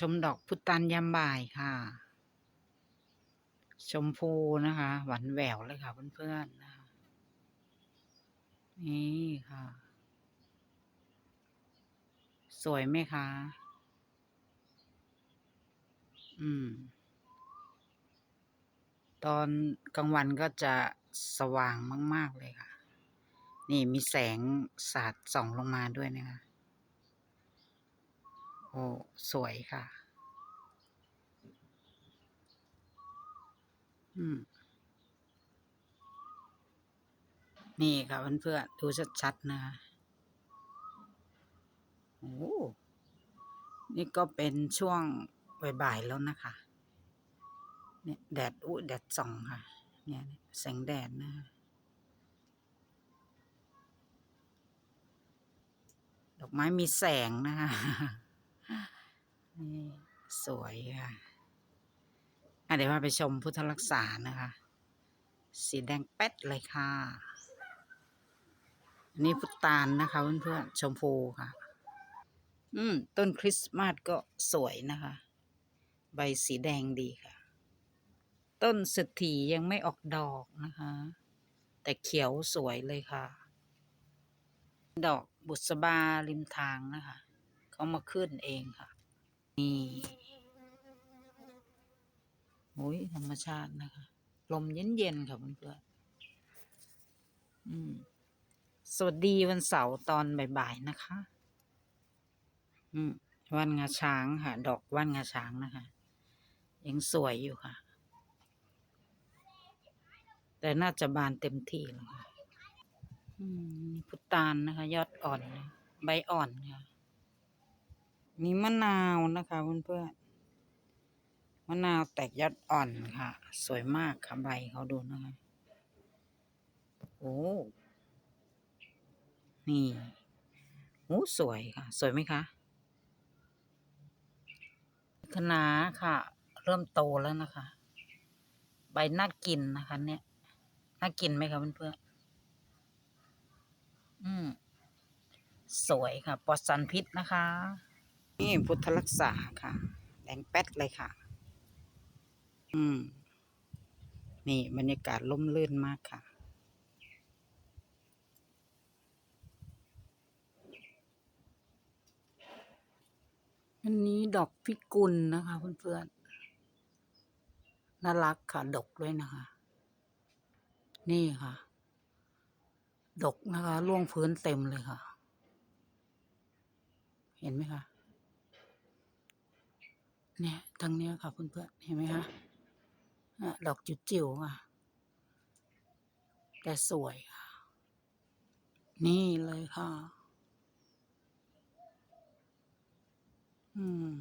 ชมดอกพุตานยามบ่ายค่ะ ชมพูนะคะ หวานแหววเลยค่ะเพื่อนๆนะคะนี่ค่ะ สวยไหมคะ อืม ตอนกลางวันก็จะสว่างมาก ๆ เลยค่ะ นี่มีแสงสาดส่องลงมาด้วยนะคะ โอ้สวยค่ะ อืม นี่ค่ะเพื่อนๆดูชัดๆนะคะโอ้นี่ก็เป็นช่วงบ่ายๆแล้วนะคะ เนี่ยแดดอุ้ยแดดส่องค่ะ เนี่ยแสงแดดนะดอกไม้มีแสงนะคะ นี่สวยค่ะเดี๋ยวมาไปชมพุทธรักษานะคะ สีแดงแป๊ดเลยค่ะอันนี้พุตานนะคะ เพื่อนๆชมพูค่ะ อืม ต้นคริสต์มาสก็สวยนะคะ ใบสีแดงดีค่ะ ต้นสถียังไม่ออกดอกนะคะ แต่เขียวสวยเลยค่ะ ดอกบุษบาริมทางนะคะ เขามาขึ้นเองค่ะ นี่โอ้ยธรรมชาตินะคะ ลมเย็นๆค่ะเพื่อนๆสวัสดีวันเสาร์ตอนบ่ายๆนะคะ อืมวันงาช้างค่ะ ดอกวันงาช้างนะคะ ยังสวยอยู่ค่ะ แต่น่าจะบานเต็มที่แล้วค่ะพุตานนะคะ ยอดอ่อน ใบอ่อนค่ะ มีมะนาวนะคะเพื่อนๆมะนาวแตกยอดอ่อนค่ะ สวยมากค่ะใบเขาดูนะคะโอ้นี่โอ้สวยค่ะ สวยไหมคะคะน้าค่ะ เริ่มโตแล้วนะคะ ใบน่ากินนะคะ เนี่ยน่ากินไหมคะเพื่อนๆอืมสวยค่ะปลอดสารพิษนะคะ นี่พุทธรักษาค่ะ แดงแป๊ดเลยค่ะ อืม นี่บรรยากาศล่มลื่นมากค่ะ อันนี้ดอกพิกุลนะคะเพื่อนๆ น่ารักค่ะ ดกด้วยนะคะ นี่ค่ะ ดกนะคะล่วงพื้นเต็มเลยค่ะ เห็นไหมคะ เนี่ยทางเนี้ยค่ะเพื่อนๆเห็นไหมคะดอกจุดจิ๋วๆค่ะ แต่สวยค่ะ นี่เลยค่ะ อืม